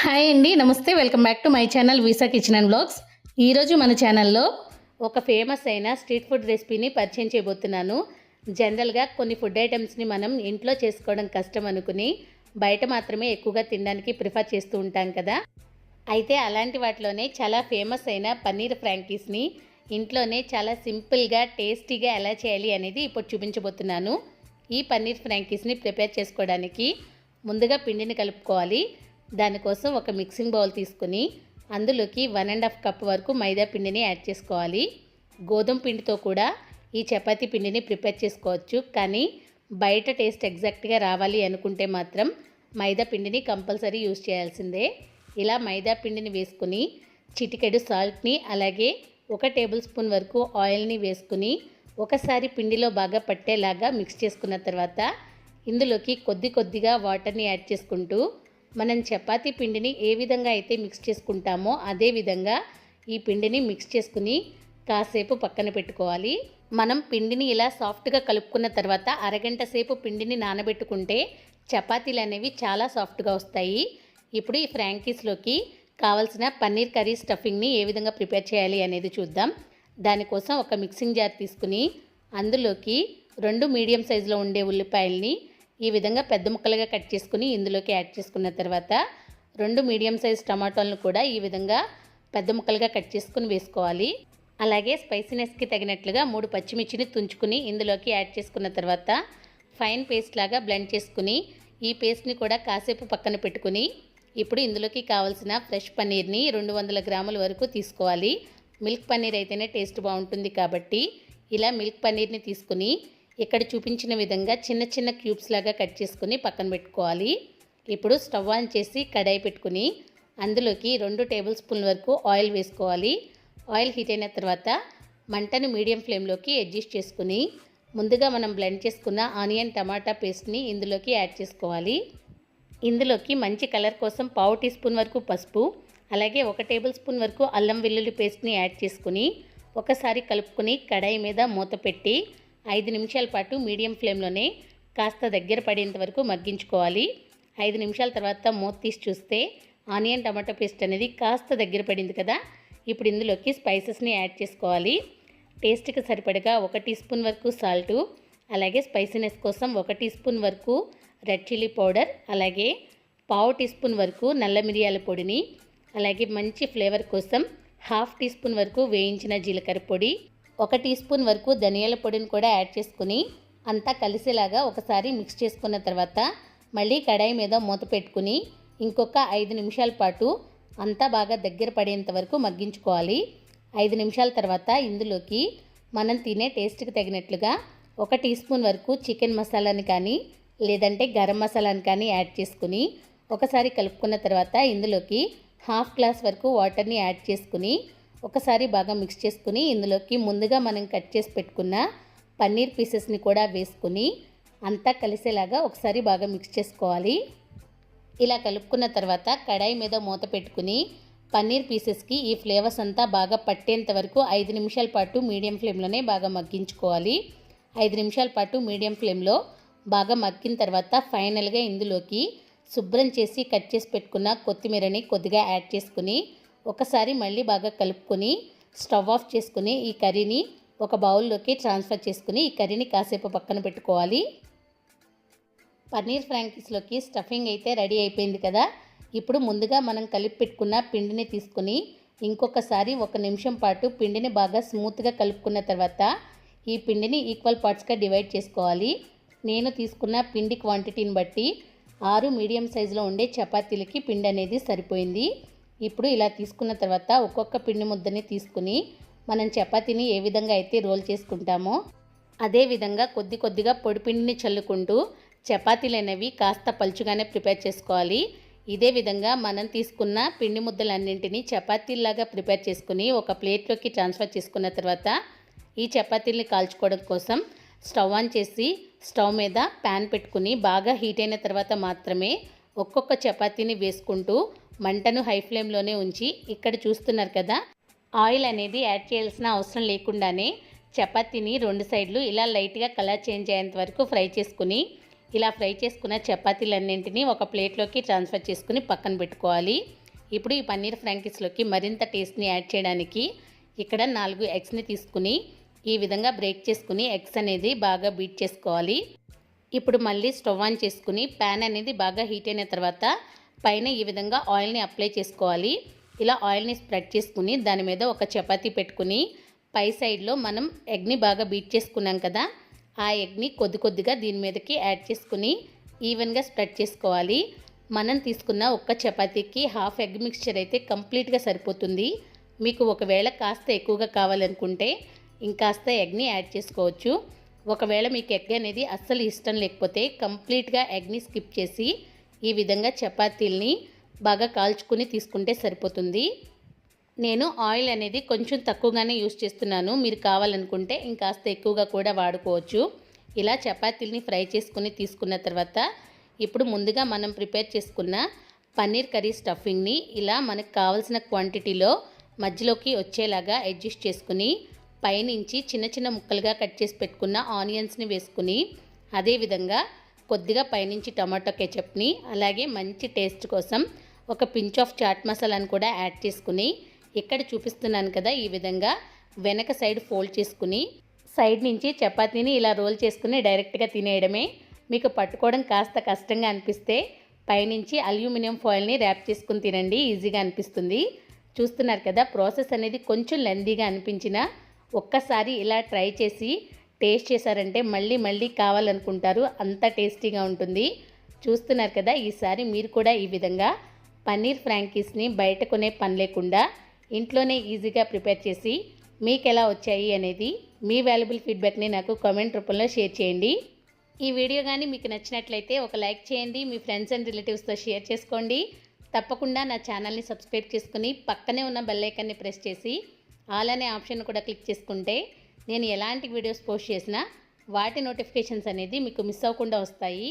Hi అండి నమస్తే. Welcome back to my channel Visa kitchen and vlogs. ఈరోజు మన ఛానల్లో ఒక ఫేమస్ అయిన స్ట్రీట్ ఫుడ్ రెసిపీని పరిచయం చేయబోతున్నాను. జనరల్గా కొన్ని ఫుడ్ ఐటమ్స్ని మనం ఇంట్లో చేసుకోవడం కష్టం అనుకుని బయట మాత్రమే ఎక్కువగా తినడానికి ప్రిఫర్ చేస్తూ ఉంటాం కదా. అయితే అలాంటి వాటిలోనే చాలా ఫేమస్ అయిన పన్నీర్ ఫ్రాంకీస్ని ఇంట్లోనే చాలా సింపుల్గా టేస్టీగా ఎలా చేయాలి అనేది ఇప్పుడు చూపించబోతున్నాను. ఈ పన్నీర్ ఫ్రాంకీస్ని ప్రిపేర్ చేసుకోవడానికి ముందుగా పిండిని కలుపుకోవాలి. దానికోసం ఒక మిక్సింగ్ బౌల్ తీసుకుని అందులోకి వన్ అండ్ హాఫ్ కప్ వరకు మైదా పిండిని యాడ్ చేసుకోవాలి. గోధుమ పిండితో కూడా ఈ చపాతీ పిండిని ప్రిపేర్ చేసుకోవచ్చు. కానీ బయట టేస్ట్ ఎగ్జాక్ట్గా రావాలి అనుకుంటే మాత్రం మైదా పిండిని కంపల్సరీ యూజ్ చేయాల్సిందే. ఇలా మైదా పిండిని వేసుకుని చిటికెడు సాల్ట్ని అలాగే ఒక టేబుల్ స్పూన్ వరకు ఆయిల్ని వేసుకుని ఒకసారి పిండిలో బాగా పట్టేలాగా మిక్స్ చేసుకున్న తర్వాత ఇందులోకి కొద్ది కొద్దిగా వాటర్ని యాడ్ చేసుకుంటూ మనం చపాతీ పిండిని ఏ విధంగా అయితే మిక్స్ చేసుకుంటామో అదే విధంగా ఈ పిండిని మిక్స్ చేసుకుని కాసేపు పక్కన పెట్టుకోవాలి. మనం పిండిని ఇలా సాఫ్ట్గా కలుపుకున్న తర్వాత అరగంట సేపు పిండిని నానబెట్టుకుంటే చపాతీలు అనేవి చాలా సాఫ్ట్గా వస్తాయి. ఇప్పుడు ఈ ఫ్రాంకీస్లోకి కావలసిన పన్నీర్ కర్రీ స్టఫింగ్ని ఏ విధంగా ప్రిపేర్ చేయాలి అనేది చూద్దాం. దానికోసం ఒక మిక్సింగ్ జార్ తీసుకుని అందులోకి రెండు మీడియం సైజులో ఉండే ఉల్లిపాయల్ని ఈ విధంగా పెద్ద ముక్కలుగా కట్ చేసుకుని ఇందులోకి యాడ్ చేసుకున్న తర్వాత రెండు మీడియం సైజ్ టమాటాలను కూడా ఈ విధంగా పెద్ద ముక్కలుగా కట్ చేసుకుని వేసుకోవాలి. అలాగే స్పైసీనెస్కి తగినట్లుగా మూడు పచ్చిమిర్చిని తుంచుకుని ఇందులోకి యాడ్ చేసుకున్న తర్వాత ఫైన్ పేస్ట్ లాగా బ్లెండ్ చేసుకుని ఈ పేస్ట్ని కూడా కాసేపు పక్కన పెట్టుకుని ఇప్పుడు ఇందులోకి కావాల్సిన ఫ్రెష్ పన్నీర్ని రెండు వందల గ్రాముల వరకు తీసుకోవాలి. మిల్క్ పన్నీర్ అయితేనే టేస్ట్ బాగుంటుంది కాబట్టి ఇలా మిల్క్ పన్నీర్ని తీసుకుని ఇక్కడ చూపించిన విధంగా చిన్న చిన్న క్యూబ్స్ లాగా కట్ చేసుకుని పక్కన పెట్టుకోవాలి. ఇప్పుడు స్టవ్ ఆన్ చేసి కడాయి పెట్టుకుని అందులోకి రెండు టేబుల్ స్పూన్ వరకు ఆయిల్ వేసుకోవాలి. ఆయిల్ హీట్ అయిన తర్వాత మంటను మీడియం ఫ్లేమ్లోకి అడ్జస్ట్ చేసుకుని ముందుగా మనం బ్లెండ్ చేసుకున్న ఆనియన్ టమాటా పేస్ట్ని ఇందులోకి యాడ్ చేసుకోవాలి. ఇందులోకి మంచి కలర్ కోసం పావు టీ స్పూన్ వరకు పసుపు అలాగే ఒక టేబుల్ స్పూన్ వరకు అల్లం వెల్లుల్లి పేస్ట్ని యాడ్ చేసుకుని ఒకసారి కలుపుకొని కడాయి మీద మూత పెట్టి ఐదు నిమిషాల పాటు మీడియం ఫ్లేమ్లోనే కాస్త దగ్గర పడేంత వరకు మగ్గించుకోవాలి. ఐదు నిమిషాల తర్వాత మూత తీసి చూస్తే ఆనియన్ టమాటో పేస్ట్ అనేది కాస్త దగ్గర పడింది కదా. ఇప్పుడు ఇందులోకి స్పైసెస్ని యాడ్ చేసుకోవాలి. టేస్ట్కి సరిపడగా ఒక టీ స్పూన్ వరకు సాల్టు అలాగే స్పైసీనెస్ కోసం ఒక టీ స్పూన్ వరకు రెడ్ చిల్లీ పౌడర్ అలాగే పావు టీ స్పూన్ వరకు నల్ల మిరియాల పొడిని అలాగే మంచి ఫ్లేవర్ కోసం హాఫ్ టీ స్పూన్ వరకు వేయించిన జీలకర్ర పొడి ఒక టీ స్పూన్ వరకు ధనియాల పొడిని కూడా యాడ్ చేసుకుని అంతా కలిసేలాగా ఒకసారి మిక్స్ చేసుకున్న తర్వాత మళ్ళీ కడాయి మీద మూత పెట్టుకుని ఇంకొక ఐదు నిమిషాల పాటు అంతా బాగా దగ్గర పడేంత వరకు మగ్గించుకోవాలి. ఐదు నిమిషాల తర్వాత ఇందులోకి మనం తినే టేస్ట్కి తగినట్లుగా ఒక టీ స్పూన్ వరకు చికెన్ మసాలాని కానీ లేదంటే గరం మసాలాని కానీ యాడ్ చేసుకుని ఒకసారి కలుపుకున్న తర్వాత ఇందులోకి హాఫ్ గ్లాస్ వరకు వాటర్ని యాడ్ చేసుకుని ఒకసారి బాగా మిక్స్ చేసుకుని ఇందులోకి ముందుగా మనం కట్ చేసి పెట్టుకున్న పన్నీర్ పీసెస్ని కూడా వేసుకుని అంతా కలిసేలాగా ఒకసారి బాగా మిక్స్ చేసుకోవాలి. ఇలా కలుపుకున్న తర్వాత కడాయి మీద మూత పెట్టుకుని పన్నీర్ పీసెస్కి ఈ ఫ్లేవర్స్ అంతా బాగా పట్టేంత వరకు ఐదు నిమిషాల పాటు మీడియం ఫ్లేమ్లోనే బాగా మగ్గించుకోవాలి. ఐదు నిమిషాల పాటు మీడియం ఫ్లేమ్లో బాగా మగ్గిన తర్వాత ఫైనల్గా ఇందులోకి శుభ్రం చేసి కట్ చేసి పెట్టుకున్న కొత్తిమీరని కొద్దిగా యాడ్ చేసుకుని ఒకసారి మళ్ళీ బాగా కలుపుకొని స్టవ్ ఆఫ్ చేసుకుని ఈ కర్రీని ఒక బౌల్లోకి ట్రాన్స్ఫర్ చేసుకుని ఈ కర్రీని కాసేపు పక్కన పెట్టుకోవాలి. పన్నీర్ ఫ్రాంకీస్లోకి స్టఫింగ్ అయితే రెడీ అయిపోయింది కదా. ఇప్పుడు ముందుగా మనం కలిపి పెట్టుకున్న పిండిని తీసుకుని ఇంకొకసారి ఒక నిమిషం పాటు పిండిని బాగా స్మూత్గా కలుపుకున్న తర్వాత ఈ పిండిని ఈక్వల్ పార్ట్స్గా డివైడ్ చేసుకోవాలి. నేను తీసుకున్న పిండి క్వాంటిటీని బట్టి ఆరు మీడియం సైజులో ఉండే చపాతీలకి పిండి అనేది సరిపోయింది. ఇప్పుడు ఇలా తీసుకున్న తర్వాత ఒక్కొక్క పిండి ముద్దని తీసుకుని మనం చపాతీని ఏ విధంగా అయితే రోల్ చేసుకుంటామో అదే విధంగా కొద్ది కొద్దిగా పొడి పిండిని చల్లుకుంటూ చపాతీలు అనేవి కాస్త పలుచుగానే ప్రిపేర్ చేసుకోవాలి. ఇదే విధంగా మనం తీసుకున్న పిండి ముద్దలన్నింటినీ చపాతీలాగా ప్రిపేర్ చేసుకుని ఒక ప్లేట్లోకి ట్రాన్స్ఫర్ చేసుకున్న తర్వాత ఈ చపాతీల్ని కాల్చుకోవడం కోసం స్టవ్ ఆన్ చేసి స్టవ్ మీద ప్యాన్ పెట్టుకుని బాగా హీట్ అయిన తర్వాత మాత్రమే ఒక్కొక్క చపాతీని వేసుకుంటూ మంటను హై ఫ్లేమ్లోనే ఉంచి ఇక్కడ చూస్తున్నారు కదా ఆయిల్ అనేది యాడ్ చేయాల్సిన అవసరం లేకుండానే చపాతీని రెండు సైడ్లు ఇలా లైట్గా కలర్ చేంజ్ అయ్యేంత వరకు ఫ్రై చేసుకుని ఇలా ఫ్రై చేసుకున్న చపాతీలన్నింటినీ ఒక ప్లేట్లోకి ట్రాన్స్ఫర్ చేసుకుని పక్కన పెట్టుకోవాలి. ఇప్పుడు ఈ పన్నీర్ ఫ్రాంకీస్లోకి మరింత టేస్ట్ని యాడ్ చేయడానికి ఇక్కడ నాలుగు ఎగ్స్ని తీసుకుని ఈ విధంగా బ్రేక్ చేసుకుని ఎగ్స్ అనేది బాగా బీట్ చేసుకోవాలి. ఇప్పుడు మళ్ళీ స్టవ్ ఆన్ చేసుకుని ప్యాన్ అనేది బాగా హీట్ అయిన తర్వాత పైన ఈ విధంగా ఆయిల్ని అప్లై చేసుకోవాలి. ఇలా ఆయిల్ని స్ప్రెడ్ చేసుకుని దాని మీద ఒక చపాతీ పెట్టుకుని పై సైడ్లో మనం ఎగ్ని బాగా బీట్ చేసుకున్నాం కదా ఆ ఎగ్ని కొద్ది కొద్దిగా దీని మీదకి యాడ్ చేసుకుని ఈవెన్గా స్ప్రెడ్ చేసుకోవాలి. మనం తీసుకున్న ఒక్క చపాతీకి హాఫ్ ఎగ్ మిక్స్చర్ అయితే కంప్లీట్గా సరిపోతుంది. మీకు ఒకవేళ కాస్త ఎక్కువగా కావాలనుకుంటే ఇంకాస్త ఎగ్ని యాడ్ చేసుకోవచ్చు. ఒకవేళ మీకు ఎగ్ అనేది అస్సలు ఇష్టం లేకపోతే కంప్లీట్గా ఎగ్ని స్కిప్ చేసి ఈ విధంగా చపాతీల్ని బాగా కాల్చుకుని తీసుకుంటే సరిపోతుంది. నేను ఆయిల్ అనేది కొంచెం తక్కువగానే యూస్ చేస్తున్నాను. మీరు కావాలనుకుంటే ఇంకాస్త ఎక్కువగా కూడా వాడుకోవచ్చు. ఇలా చపాతీల్ని ఫ్రై చేసుకుని తీసుకున్న తర్వాత ఇప్పుడు ముందుగా మనం ప్రిపేర్ చేసుకున్న పన్నీర్ కర్రీ స్టఫింగ్ని ఇలా మనకు కావాల్సిన క్వాంటిటీలో మధ్యలోకి వచ్చేలాగా అడ్జస్ట్ చేసుకుని పైనుంచి చిన్న చిన్న ముక్కలుగా కట్ చేసి పెట్టుకున్న ఆనియన్స్ని వేసుకుని అదేవిధంగా కొద్దిగా పైనుంచి టమాటో కెచప్ని అలాగే మంచి టేస్ట్ కోసం ఒక పించ్ ఆఫ్ చాట్ మసాలాను కూడా యాడ్ చేసుకుని ఇక్కడ చూపిస్తున్నాను కదా ఈ విధంగా వెనక సైడ్ ఫోల్డ్ చేసుకుని సైడ్ నుంచి చపాతీని ఇలా రోల్ చేసుకుని డైరెక్ట్గా తినేయడమే. మీకు పట్టుకోవడం కాస్త కష్టంగా అనిపిస్తే పైనుంచి అల్యూమినియం ఫాయిల్ని ర్యాప్ చేసుకుని తినండి ఈజీగా అనిపిస్తుంది. చూస్తున్నారు కదా ప్రాసెస్ అనేది కొంచెం లెందీగా అనిపించిన ఒక్కసారి ఇలా ట్రై చేసి టేస్ట్ చేశారంటే మళ్ళీ మళ్ళీ కావాలనుకుంటారు. అంత టేస్టీగా ఉంటుంది. చూస్తున్నారు కదా ఈసారి మీరు కూడా ఈ విధంగా పన్నీర్ ఫ్రాంకీస్ని బయట కొనే పని లేకుండా ఇంట్లోనే ఈజీగా ప్రిపేర్ చేసి మీకు ఎలా వచ్చాయి అనేది మీ వాల్యుబుల్ ఫీడ్బ్యాక్ని నాకు కామెంట్ రూపంలో షేర్ చేయండి. ఈ వీడియో కానీ మీకు నచ్చినట్లయితే ఒక లైక్ చేయండి మీ ఫ్రెండ్స్ అండ్ రిలేటివ్స్తో షేర్ చేసుకోండి. తప్పకుండా నా ఛానల్ని సబ్స్క్రైబ్ చేసుకుని పక్కనే ఉన్న బెల్లైకాన్ని ప్రెస్ చేసి ఆల్ అనే ఆప్షన్ కూడా క్లిక్ చేసుకుంటే నేను ఎలాంటి వీడియోస్ పోస్ట్ చేసినా వాటి నోటిఫికేషన్స్ అనేది మీకు మిస్ అవ్వకుండా వస్తాయి.